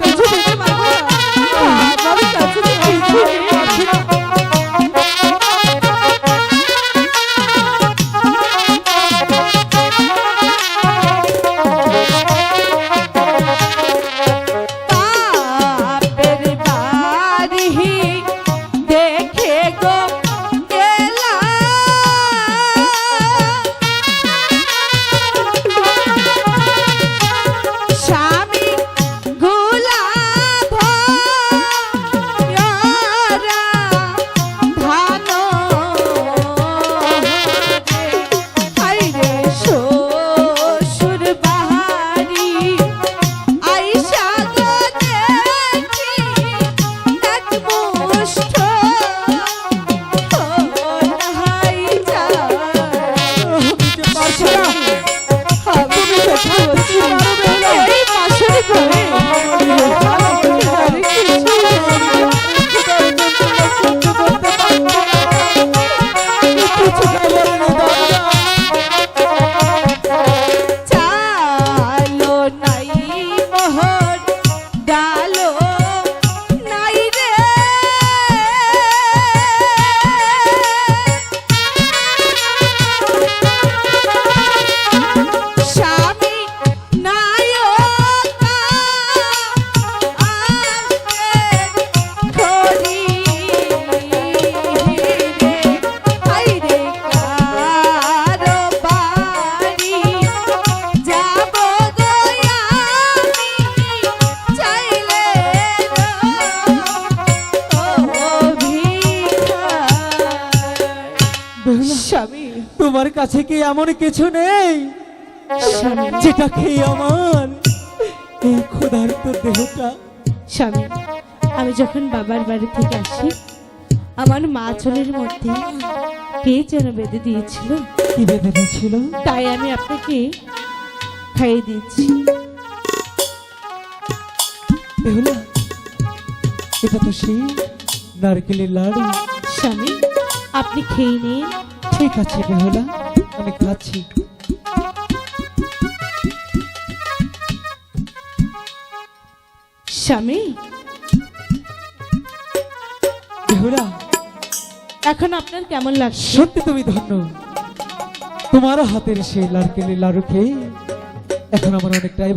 আর আমি কিছু পারছি না। তোমার কাছে কি এমন কিছু নেই? যেটা খেয়ে আমার? এই ক্ষুধার্ত দেহটা। স্বামী আমি যখন বাবার বাড়ি থেকে আসি আমার মা চুলের মধ্যে কে যেন বেঁধে দিয়েছিল? কি বেদনা ছিল তাই আমি আপনাকে খাইয়ে দিচ্ছি এটা তো সেই নারকেলের লাড়ু। স্বামী আপনি খেয়ে নিন। ঠিক আছে বেহুলা আমি খাচ্ছি। স্বামী? বেহুলা এখন আপনার কেমন লাগছে? সত্যি তুমি ধন্য। তোমার হাতের সেই নারকেলের লাড়ু খেয়ে এখন আমার অনেকটাই